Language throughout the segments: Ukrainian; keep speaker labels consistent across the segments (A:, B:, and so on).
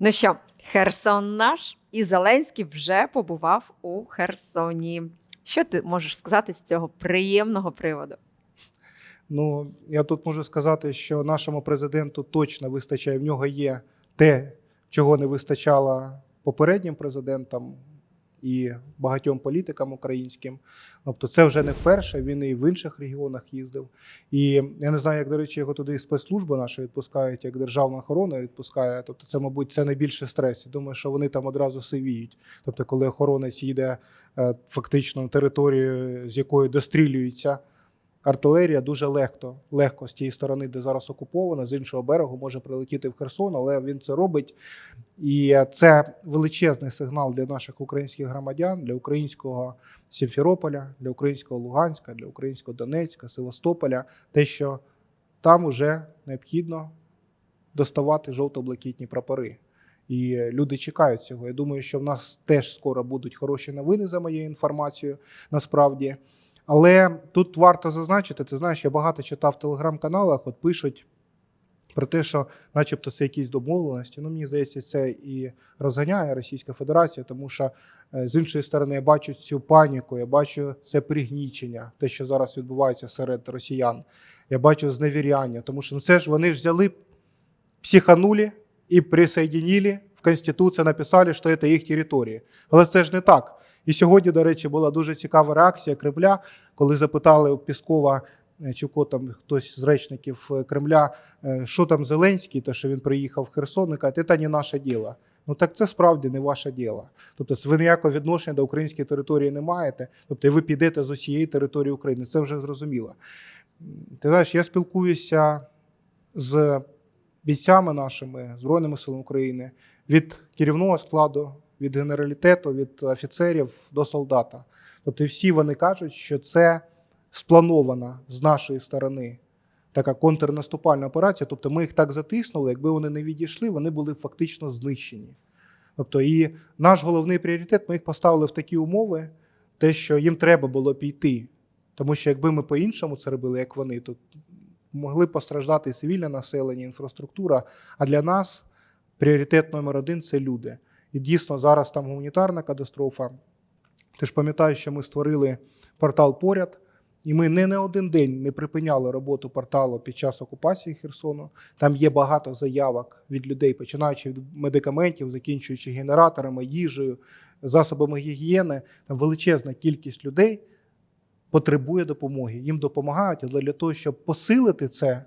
A: Ну що, Херсон наш, і Зеленський вже побував у Херсоні. Що ти можеш сказати з цього приємного приводу?
B: Ну, я тут можу сказати, що нашому президенту точно вистачає. В нього є те, чого не вистачало попереднім президентам і багатьом політикам українським. Тобто, це вже не вперше. Він і в інших регіонах їздив. І я не знаю, як до речі, його туди спецслужби наші відпускають, як державна охорона відпускає. Тобто, це, мабуть, це найбільше стрес. Думаю, що вони там одразу сивіють. Тобто, коли охоронець їде е, фактично на територію, з якої дострілюється артилерія дуже легко, легко з тієї сторони, де зараз окуповано, з іншого берегу може прилетіти в Херсон, але він це робить. І це величезний сигнал для наших українських громадян, для українського Сімферополя, для українського Луганська, для українського Донецька, Севастополя, те, що там уже необхідно доставати жовто-блакитні прапори. І люди чекають цього. Я думаю, що в нас теж скоро будуть хороші новини за моєю інформацією. Насправді. Але тут варто зазначити, ти знаєш, я багато читав в телеграм-каналах, от пишуть про те, що, начебто, це якісь домовленості. Ну, мені здається, це і розганяє Російська Федерація, тому що е, з іншої сторони я бачу цю паніку, я бачу це пригнічення, те, що зараз відбувається серед росіян. Я бачу зневіряння, тому що ну, це ж вони ж взяли, психанули і присоединили в Конституцію, написали, що це їх територія. Але це ж не так. І сьогодні, до речі, була дуже цікава реакція Кремля, коли запитали Піскова, е, чи ко там хтось з речників е, Кремля, е, що там Зеленський, те, що він приїхав в Херсон, і каже, це не наше діло. Ну так це справді не ваше діло. Тобто, ви ніякого відношення до української території не маєте. Тобто, ви підете з усієї території України. Це вже зрозуміло. Ти знаєш, я спілкуюся з бійцями нашими Збройними силами України від керівного складу від генералітету, від офіцерів до солдата. Тобто, всі вони кажуть, що це спланована з нашої сторони така контрнаступальна операція. Тобто, ми їх так затиснули, якби вони не відійшли, вони були фактично знищені. Тобто, і наш головний пріоритет ми їх поставили в такі умови, те, що їм треба було піти. Тому що якби ми по-іншому це робили, як вони, то могли постраждати цивільне населення, інфраструктура. А для нас пріоритет номер один це люди. І дійсно зараз там гуманітарна катастрофа. Ти ж пам'ятаєш, що ми створили портал поряд, і ми не на один день не припиняли роботу порталу під час окупації Херсону. Там є багато заявок від людей, починаючи від медикаментів, закінчуючи генераторами, їжею, засобами гігієни. Там величезна кількість людей потребує допомоги. Їм допомагають, але для того, щоб посилити це.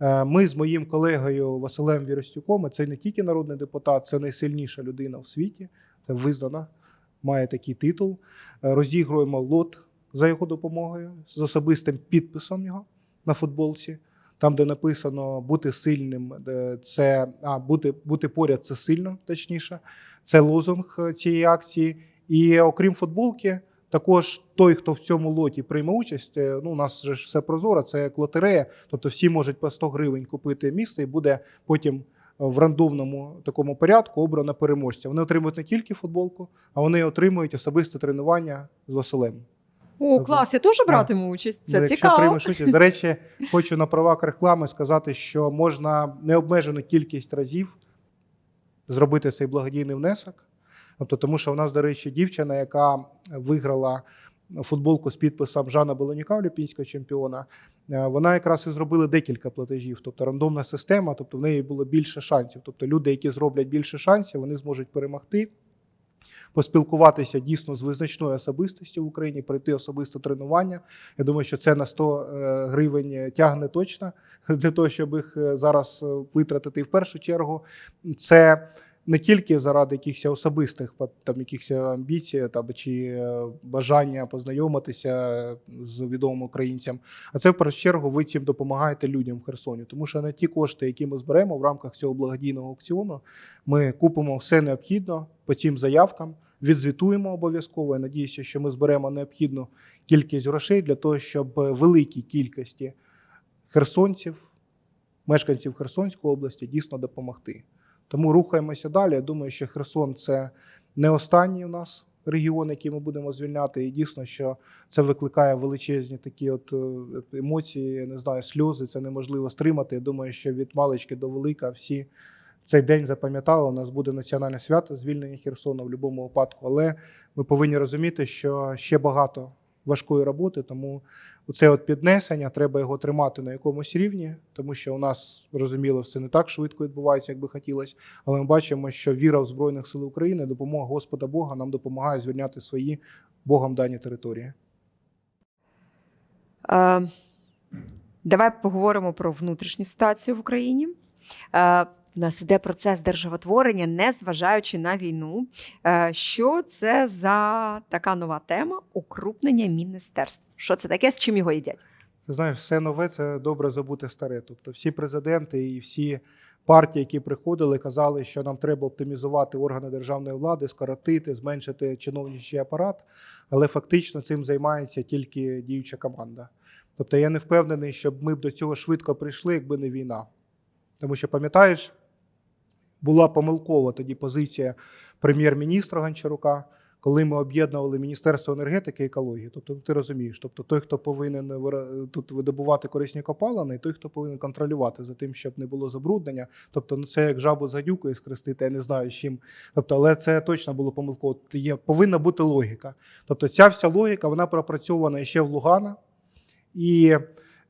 B: Е, Ми з моїм колегою Василем Віростюком, це не тільки народний депутат, це найсильніша людина в світі, це визнана, має такий титул. Е, Розігруємо лот за його допомогою з особистим підписом його на футболці. Там, де написано бути сильним, це а бути, бути поряд це сильно, точніше. Це лозунг е, цієї акції. І окрім футболки, також той, хто в цьому лоті прийме участь, е, ну у нас же ж все прозоро, це як лотерея, тобто всі можуть по 100 гривень купити місце, і буде потім в рандомному такому порядку обрано переможця. Вони отримують не тільки футболку, а вони отримують особисте тренування з Василем.
A: О, клас, я теж братиму участь. Це
B: Ну, Якщо
A: цікаво.
B: приймеш участь, до речі, хочу на правах реклами сказати, що можна необмежену кількість разів зробити цей благодійний внесок. Тобто, тому що в нас, до речі, дівчина, яка виграла футболку з підписом Жана Белоніка, олімпійського чемпіона, е, вона якраз і зробила декілька платежів, тобто рандомна система, тобто в неї було більше шансів. Тобто люди, які зроблять більше шансів, вони зможуть перемогти. Поспілкуватися дійсно з визначною особистістю в Україні, пройти особисте тренування. Я думаю, що це на 100 е, гривень тягне точно для того, щоб їх е, зараз витратити. І в першу чергу це не тільки заради якихось особистих там якихось амбіцій там, чи е, бажання познайомитися з відомим українцям, а це в першу чергу ви цим допомагаєте людям в Херсоні. Тому що на ті кошти, які ми зберемо в рамках цього благодійного аукціону, ми купимо все необхідно по цим заявкам. Відзвітуємо обов'язково. Я надіюся, що ми зберемо необхідну кількість грошей для того, щоб великій кількості херсонців, мешканців Херсонської області дійсно допомогти. Тому рухаємося далі. Я думаю, що Херсон це не останній у нас регіон, який ми будемо звільняти. І дійсно, що це викликає величезні такі от е, емоції, я не знаю, сльози. Це неможливо стримати. Я думаю, що від малички до велика всі цей день запам'ятали. У нас буде національне свято звільнення Херсона в будь-якому випадку. Але ми повинні розуміти, що ще багато важкої роботи, тому це от піднесення, треба його тримати на якомусь рівні, тому що у нас зрозуміло все не так швидко відбувається, як би хотілося. Але ми бачимо, що віра в Збройних сил України, допомога Господа Бога нам допомагає звільняти свої Богом дані території.
A: Е, давай поговоримо про внутрішню ситуацію в Україні. Нас іде процес державотворення, незважаючи на війну. Е, що це за така нова тема укрупнення міністерств? Що це таке, з чим його їдять?
B: Ти знаєш, все нове це добре забути старе. Тобто всі президенти і всі партії, які приходили, казали, що нам треба оптимізувати органи державної влади, скоротити, зменшити чиновничий апарат. Але фактично цим займається тільки діюча команда. Тобто я не впевнений, щоб ми б до цього швидко прийшли, якби не війна. Тому що, пам'ятаєш, була помилкова тоді позиція прем'єр-міністра Гончарука, коли ми об'єднували Міністерство енергетики і екології. Тобто, ти розумієш, тобто той, хто повинен тут видобувати корисні копалини, і той, хто повинен контролювати за тим, щоб не було забруднення. Тобто, ну це як жабу з гадюкою скрестити, я не знаю з чим. Тобто, але це точно було помилково. Є повинна бути логіка. Тобто, ця вся логіка вона пропрацьована ще в Лугана, і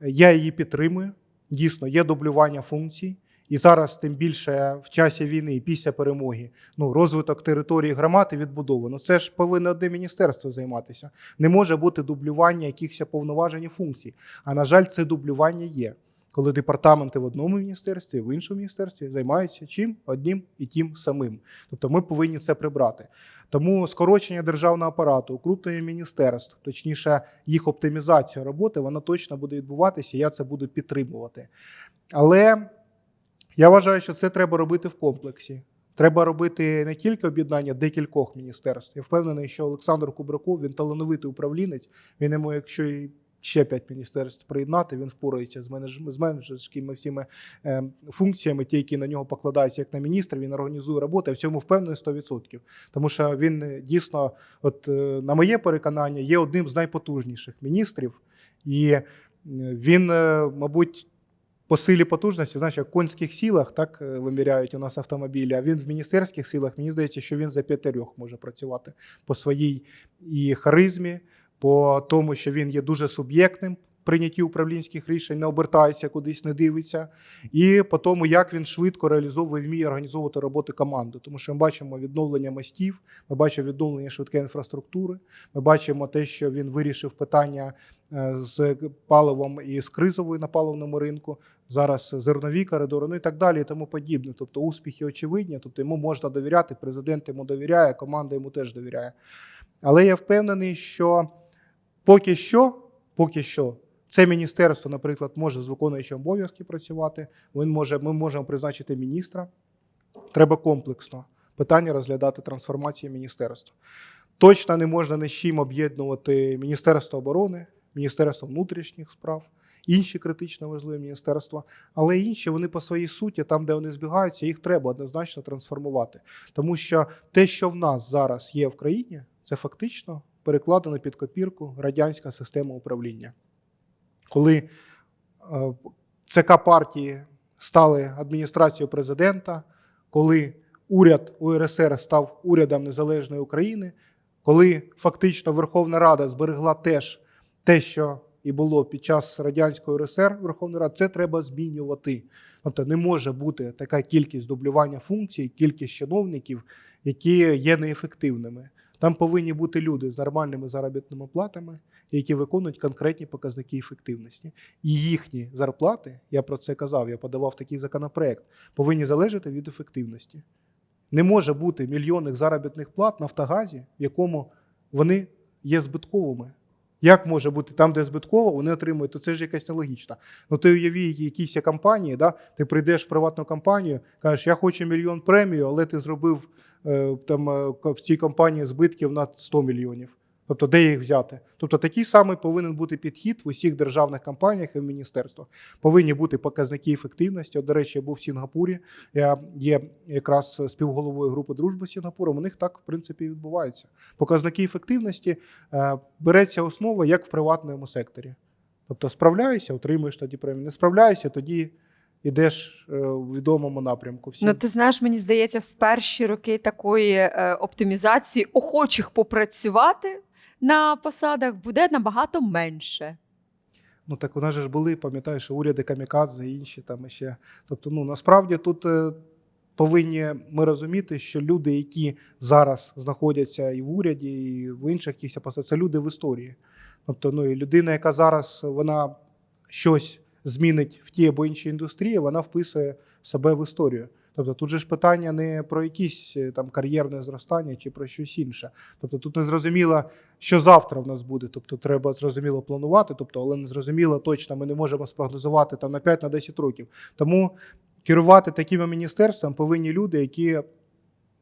B: я її підтримую. Дійсно, є дублювання функцій. І зараз, тим більше в часі війни і після перемоги, ну розвиток території громад і відбудови. Ну це ж повинно одне міністерство займатися. Не може бути дублювання якихось повноважень і функцій. А на жаль, це дублювання є. Коли департаменти в одному міністерстві, в іншому міністерстві займаються чим одним і тим самим. Тобто ми повинні це прибрати. Тому скорочення державного апарату, укрупнення міністерств, точніше, їх оптимізація роботи, вона точно буде відбуватися. Я це буду підтримувати. Але я вважаю, що це треба робити в комплексі. Треба робити не тільки об'єднання декількох міністерств. Я впевнений, що Олександр Кубраков він талановитий управлінець. Він йому, якщо і ще п'ять міністерств приєднати, він впорається з менедж- з менеджерськими всіми е, функціями, ті, які на нього покладаються як на міністра. Він організує роботу. Я в цьому впевнений 100%. Тому що він е, дійсно, от е, на моє переконання, є одним з найпотужніших міністрів, і він, мабуть. По силі потужності, знаєш, як в конських сілах так е, виміряють у нас автомобілі, а він в міністерських силах, мені здається, що він за п'ятирьох може працювати по своїй і харизмі, по тому, що він є дуже суб'єктним прийнятті управлінських рішень, не обертається кудись, не дивиться, і по тому, як він швидко реалізовує, вміє організовувати роботи команди. Тому що ми бачимо відновлення мостів, ми бачимо відновлення швидкої інфраструктури, ми бачимо те, що він вирішив питання е, з паливом і з кризовою на паливному ринку. Зараз зернові коридори, ну і так далі, і тому подібне. Тобто успіхи очевидні, тобто йому можна довіряти, президент йому довіряє, команда йому теж довіряє. Але я впевнений, що поки що, поки що, це міністерство, наприклад, може з виконуючим обов'язки працювати. Він може, ми можемо призначити міністра. Треба комплексно питання розглядати трансформації міністерства. Точно не можна ні з чим об'єднувати Міністерство оборони, Міністерство внутрішніх справ, інші критично важливі міністерства, але інші вони по своїй суті, там, де вони збігаються, їх треба однозначно трансформувати. Тому що те, що в нас зараз є в країні, це фактично перекладено під копірку радянська система управління. Коли е, ЦК партії стали адміністрацією президента, коли уряд УРСР став урядом незалежної України, коли фактично Верховна Рада зберегла теж те, що і було під час радянської РСР Верховної Ради, це треба змінювати. Тобто не може бути така кількість дублювання функцій, кількість чиновників, які є неефективними. Там повинні бути люди з нормальними заробітними платами, які виконують конкретні показники ефективності. І їхні зарплати, я про це казав, я подавав такий законопроект, повинні залежати від ефективності. Не може бути мільйонних заробітних плат Нафтогазі, в якому вони є збитковими. Як може бути там, де збитково, вони отримують, то це ж якась нелогічна. Ну ти уяві якісь компанії, да? ти прийдеш в приватну компанію, кажеш, я хочу мільйон премію, але ти зробив е, там е, в цій компанії збитків на 100 мільйонів. Тобто, де їх взяти? Тобто, такий самий повинен бути підхід в усіх державних компаніях і в міністерствах. Повинні бути показники ефективності. От, до речі, я був в Сінгапурі. Я є якраз співголовою групи дружби з. У них так в принципі відбувається. Показники ефективності е, береться основа як в приватному секторі. Тобто, справляєшся, отримуєш тоді премію. Не справляєшся, тоді ідеш е, в відомому напрямку. Всі.
A: Ну, ти знаєш, мені здається, в перші роки такої е, оптимізації охочих попрацювати на посадах буде набагато менше.
B: Ну так у нас ж були, пам'ятаєш, уряди Камікадзе інші там ще. Тобто, ну насправді тут е, повинні ми розуміти, що люди, які зараз знаходяться і в уряді, і в інших якихось посадах, це люди в історії. Тобто, ну і людина, яка зараз вона щось змінить в тій або іншій індустрії, вона вписує себе в історію. Тобто тут же ж питання не про якісь е, там кар'єрне зростання чи про щось інше. Тобто тут не зрозуміло, що завтра в нас буде. Тобто треба зрозуміло планувати, тобто, але не зрозуміло точно, ми не можемо спрогнозувати там на 5 на 10 років. Тому керувати такими міністерствами повинні люди, які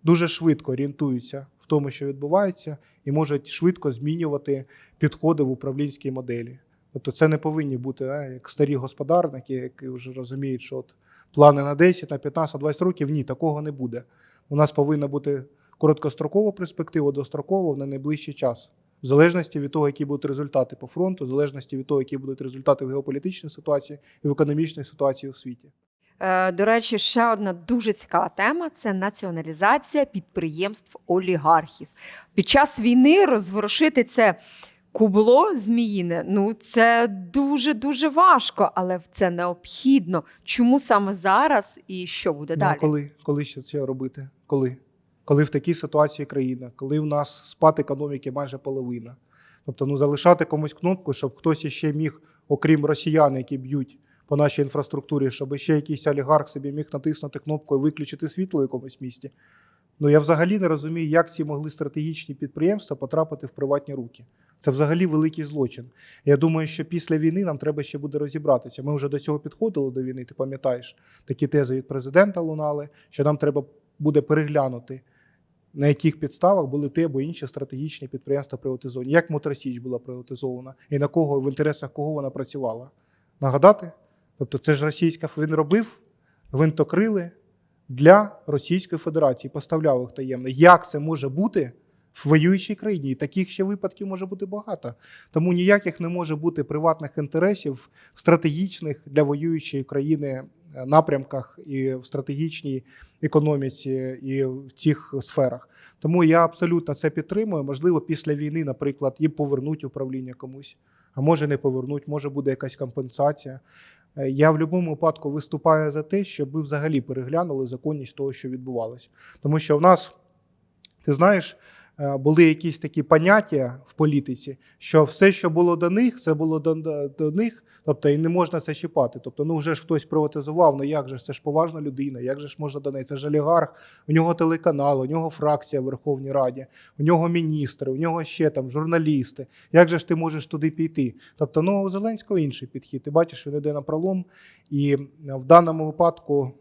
B: дуже швидко орієнтуються в тому, що відбувається, і можуть швидко змінювати підходи в управлінській моделі. Тобто це не повинні бути а, як старі господарники, які вже розуміють, що от плани на 10, на 15, на 20 років. Ні, такого не буде. У нас повинна бути короткострокова перспектива, дострокова на найближчий час. В залежності від того, які будуть результати по фронту, в залежності від того, які будуть результати в геополітичній ситуації і в економічній ситуації у світі.
A: Е, До речі, ще одна дуже цікава тема це націоналізація підприємств олігархів. Під час війни розворушити це кубло зміїне. Ну це дуже дуже важко, але це необхідно. Чому саме зараз і що буде
B: Ну,
A: далі?
B: коли, коли ще це робити? Коли? Коли в такій ситуації країна, коли в нас спад економіки майже половина. Тобто, ну залишати комусь кнопку, щоб хтось іще міг, окрім росіян, які б'ють по нашій інфраструктурі, щоб ще якийсь олігарх собі міг натиснути кнопку і виключити світло в якомусь місті. Ну я взагалі не розумію, як ці могли стратегічні підприємства потрапити в приватні руки. Це взагалі великий злочин. Я думаю, що після війни нам треба ще буде розібратися. Ми вже до цього підходили до війни. Ти пам'ятаєш, такі тези від президента лунали, що нам треба буде переглянути, на яких підставах були ті або інші стратегічні підприємства приватизовані. Як Моторсіч була приватизована і на кого в інтересах кого вона працювала. Нагадати? Тобто, це ж російська він робив гвинтокрили для Російської Федерації, поставляв їх таємно. Як це може бути в воюючій країні? І таких ще випадків може бути багато. Тому ніяких не може бути приватних інтересів стратегічних для воюючої країни е, напрямках і в стратегічній економіці, і в цих сферах. Тому я абсолютно це підтримую. Можливо, після війни, наприклад, їм повернуть управління комусь, а може не повернуть, може буде якась компенсація. Я в будь-якому випадку виступаю за те, щоб ви взагалі переглянули законність того, що відбувалося. Тому що в нас, ти знаєш, е, були якісь такі поняття в політиці, що все, що було до них, це було до, до них, тобто і не можна це чіпати. Тобто, ну вже ж хтось приватизував, ну як же ж це ж поважна людина, як же ж можна до неї? Це ж олігарх, у нього телеканал, у нього фракція в Верховній Раді, у нього міністри, у нього ще там журналісти. Як же ж ти можеш туди піти? Тобто, ну у Зеленського інший підхід. Ти бачиш, він йде на пролом, і е, в даному випадку,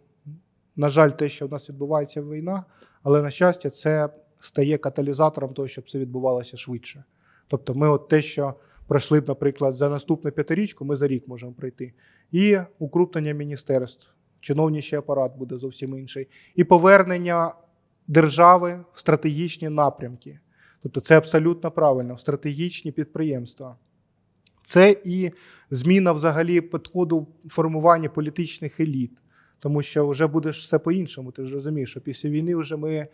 B: на жаль, те, що в нас відбувається війна, але на щастя, це стає каталізатором того, щоб це відбувалося швидше. Тобто, ми, от те, що пройшли, наприклад, за наступну п'ятирічку, ми за рік можемо пройти. І укрупнення міністерств, чиновничий апарат буде зовсім інший, і повернення держави в стратегічні напрямки. Тобто, це абсолютно правильно, в стратегічні підприємства. Це і зміна взагалі підходу формування політичних еліт. Тому що вже буде все по-іншому. Ти ж розумієш, що після війни вже ми е,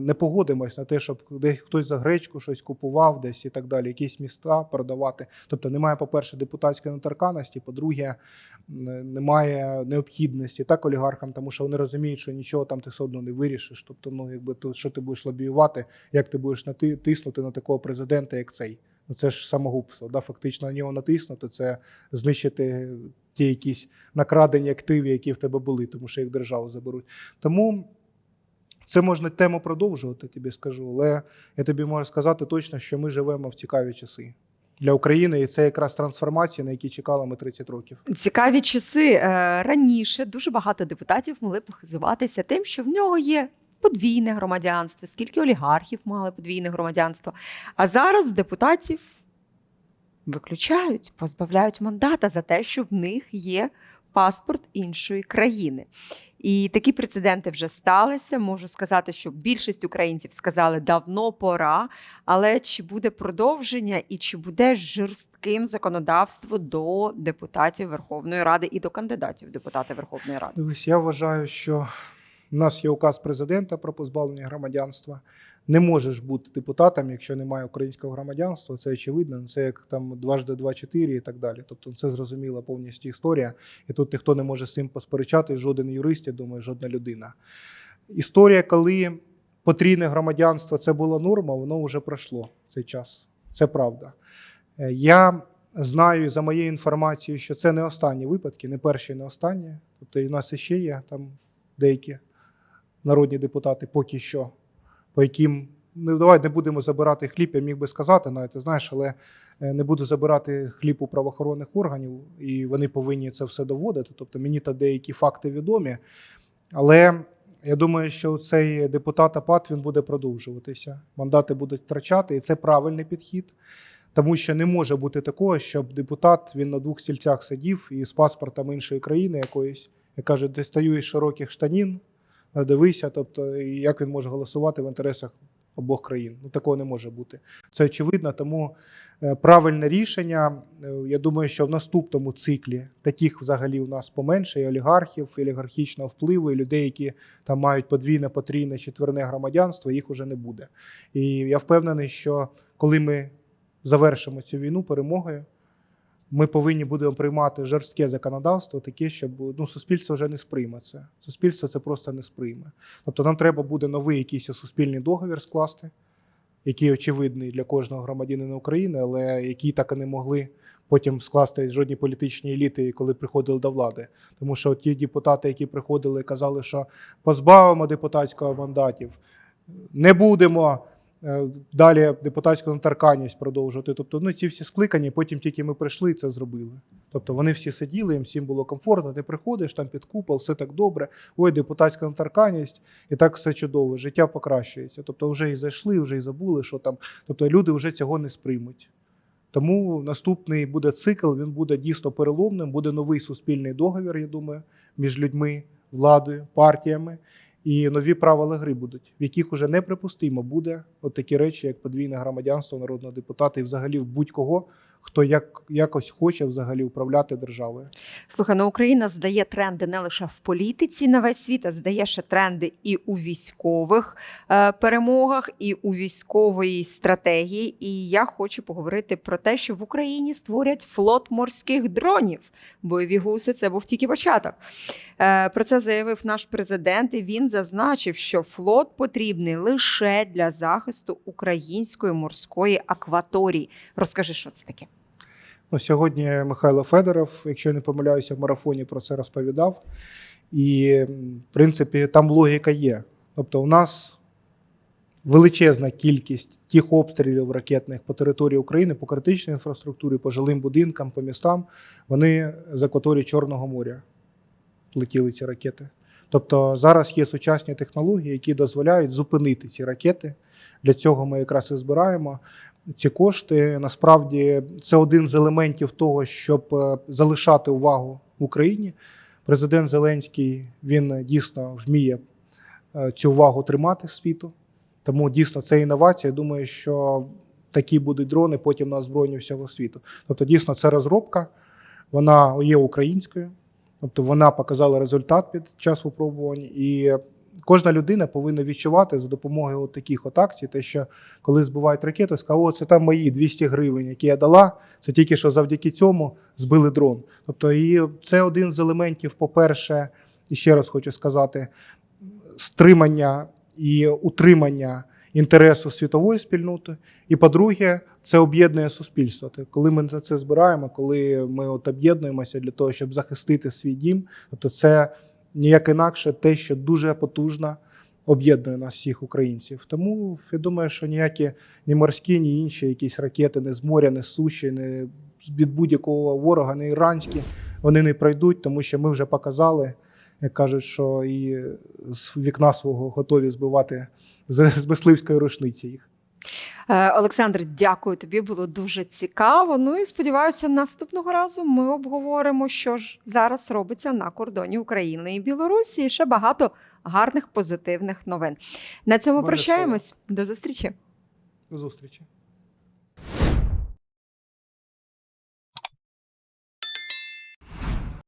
B: не погодимось на те, щоб десь хтось за гречку щось купував десь і так далі, якісь міста продавати. Тобто немає, по-перше, депутатської недоторканності, по-друге, немає необхідності так олігархам, тому що вони розуміють, що нічого там ти все одно не вирішиш. Тобто, ну якби то, що ти будеш лобіювати, як ти будеш тиснути на такого президента, як цей. Ну це ж самогубство. Да? Фактично на нього натиснути, це знищити ті якісь накрадені активи, які в тебе були, тому що їх державу заберуть. Тому це можна тему продовжувати, тобі скажу, але я тобі можу сказати точно, що ми живемо в цікаві часи для України, і це якраз трансформація, на які чекали ми 30 років.
A: Цікаві часи. Е, Раніше дуже багато депутатів могли похизуватися тим, що в нього є подвійне громадянство, скільки олігархів мали подвійне громадянство. А зараз депутатів виключають, позбавляють мандата за те, що в них є паспорт іншої країни. І такі прецеденти вже сталися. Можу сказати, що більшість українців сказали давно пора. Але чи буде продовження і чи буде жорстким законодавство до депутатів Верховної Ради і до кандидатів в депутати Верховної Ради?
B: Дивись, я вважаю, що в нас є указ президента про позбавлення громадянства. Не можеш бути депутатом, якщо немає українського громадянства. Це очевидно. Це як там дважди два чотири і так далі. Тобто це зрозуміла повністю історія. І тут ніхто не може з цим посперечати, жоден юрист, я думаю, жодна людина. Історія, коли потрійне громадянство це була норма, воно вже пройшло цей час. Це правда. Е, Я знаю за моєю інформацією, що це не останні випадки, не перші, не останні. Тобто і в нас ще є там деякі народні депутати поки що, по яким ну, давай не будемо забирати хліб, я міг би сказати, навіть знаєш, але е, не буду забирати хліб у правоохоронних органів, і вони повинні це все доводити. Тобто мені та деякі факти відомі. Але я думаю, що цей депутат АПАТ він буде продовжуватися. Мандати будуть втрачати, і це правильний підхід. Тому що не може бути такого, щоб депутат він на двох стільцях сидів і з паспортом іншої країни якоїсь, як кажуть, дістаю із широких штанін, дивися, тобто як він може голосувати в інтересах обох країн. Ну такого не може бути. Це очевидно, тому е, правильне рішення. е, Я думаю, що в наступному циклі таких взагалі у нас поменше і олігархів, і олігархічного впливу, і людей, які там мають подвійне, потрійне, четверне громадянство, їх уже не буде. І я впевнений, що коли ми завершимо цю війну перемогою, ми повинні будемо приймати жорстке законодавство, таке, щоб ну, суспільство вже не сприйме це. Суспільство це просто не сприйме. Тобто нам треба буде новий якийсь суспільний договір скласти, який очевидний для кожного громадянина України, але який так і не могли потім скласти жодні політичні еліти, коли приходили до влади. Тому що ті депутати, які приходили казали, що позбавимо депутатського мандатів, не будемо далі депутатську недоторканність продовжувати. Тобто, ну ці всі скликані, потім тільки ми прийшли і це зробили. Тобто вони всі сиділи, їм всім було комфортно. Ти приходиш там під купол, все так добре. Ой, депутатська недоторканність, і так все чудово. Життя покращується. Тобто, вже і зайшли, вже і забули, що там. Тобто люди вже цього не сприймуть. Тому наступний буде цикл, він буде дійсно переломним, буде новий суспільний договір, я думаю, між людьми, владою, партіями. І нові правила гри будуть, в яких уже неприпустимо буде от такі речі, як подвійне громадянство народного депутата, і взагалі в будь-кого, хто як, якось хоче взагалі управляти державою.
A: Слухай, ну Україна здає тренди не лише в політиці на весь світ, а здає ще тренди і у військових е, перемогах, і у військовій стратегії. І я хочу поговорити про те, що в Україні створять флот морських дронів. Бойові гуси це був тільки початок. Е, про це заявив наш президент. І він зазначив, що флот потрібний лише для захисту української морської акваторії. Розкажи, що це таке.
B: Ну, сьогодні Михайло Федоров, якщо я не помиляюся, в марафоні про це розповідав. І, в принципі, там логіка є. Тобто, у нас величезна кількість тих обстрілів ракетних по території України, по критичній інфраструктурі, по жилим будинкам, по містам, вони з акваторії Чорного моря летіли ці ракети. Тобто зараз є сучасні технології, які дозволяють зупинити ці ракети. Для цього ми якраз і збираємо ці кошти. Насправді це один з елементів того, щоб е, залишати увагу в Україні. Президент Зеленський він дійсно вміє е, цю увагу тримати світу. Тому дійсно це інновація. Я думаю, що такі будуть дрони потім на озброєнні всього світу. Тобто, дійсно, це розробка, вона є українською, тобто вона показала результат під час випробувань. І кожна людина повинна відчувати за допомогою от таких от акцій, те, що коли збивають ракети, сказати, о, це там мої 200 гривень, які я дала. Це тільки що завдяки цьому збили дрон. Тобто, і це один з елементів, по-перше, і ще раз хочу сказати, стримання і утримання інтересу світової спільноти. І по-друге, це об'єднує суспільство. Тобто, коли ми на це збираємо, коли ми от об'єднуємося для того, щоб захистити свій дім, тобто це ніяк інакше те, що дуже потужно об'єднує нас всіх українців. Тому я думаю, що ніякі ні морські, ні інші якісь ракети, не з моря, не з суші, не від будь-якого ворога, не іранські, вони не пройдуть, тому що ми вже показали. Як кажуть, що і з вікна свого готові збивати з мисливської рушниці їх.
A: Е, Олександр, дякую тобі. Було дуже цікаво. Ну і сподіваюся, наступного разу ми обговоримо, що ж зараз робиться на кордоні України і Білорусі. І ще багато гарних позитивних новин. На цьому
B: Обов'язково.
A: прощаємось. До зустрічі.
B: До зустрічі.